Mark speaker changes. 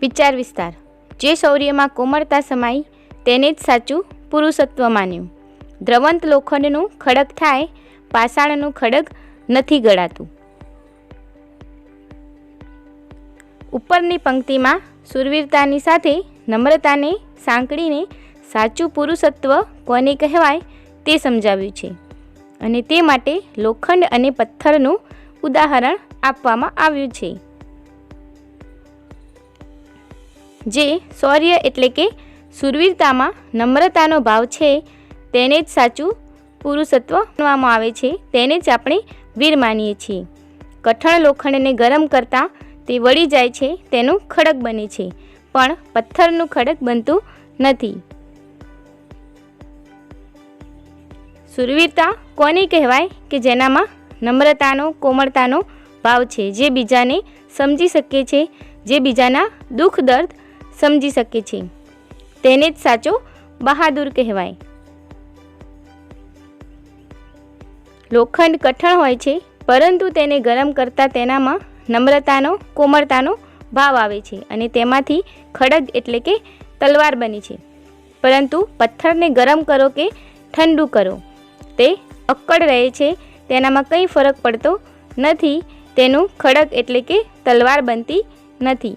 Speaker 1: વિચાર વિસ્તાર. જે શૌર્યમાં કોમળતા સમાઈ, તેને જ સાચું પુરુષત્વ માન્યું. દ્રવંત લોખંડનું ખડક થાય, પાષાણનું ખડક નથી ગળાતું. ઉપરની પંક્તિમાં સુરવીરતાની સાથે નમ્રતાને સાંકળીને સાચું પુરુષત્વ કોને કહેવાય તે સમજાવ્યું છે. અને તે માટે લોખંડ અને પથ્થરનું ઉદાહરણ આપવામાં આવ્યું છે. જે શૌર્ય એટલે કે સુરવીરતામાં નમ્રતાનો ભાવ છે, તેને જ સાચું પુરુષત્વ માનવામાં આવે છે, તેને જ આપણે વીર માનીએ છીએ. કઠણ લોખંડને ગરમ કરતાં તે વળી જાય છે, તેનું ખડક બને છે, પણ પથ્થરનું ખડક બનતું નથી. સુરવીરતા કોને કહેવાય? કે જેનામાં નમ્રતાનો, કોમળતાનો ભાવ છે, જે બીજાને સમજી શકે છે, જે બીજાના દુઃખ દર્દ સમજી શકે છે. તેને જ સાચો બહાદુર કહેવાય. લોખંડ કઠણ હોય છે, પરંતુ તેને ગરમ કરતાં તેનામાં નમ્રતાનો, કોમળતાનો ભાવ આવે છે અને તેમાંથી ખડગ એટલે કે તલવાર બની છે. પરંતુ પથ્થરને ગરમ કરો કે ઠંડુ કરો, તે અક્કડ રહે છે, તેનામાં કંઈ ફરક પડતો નથી, તેનું ખડક એટલે કે તલવાર બનતી નથી.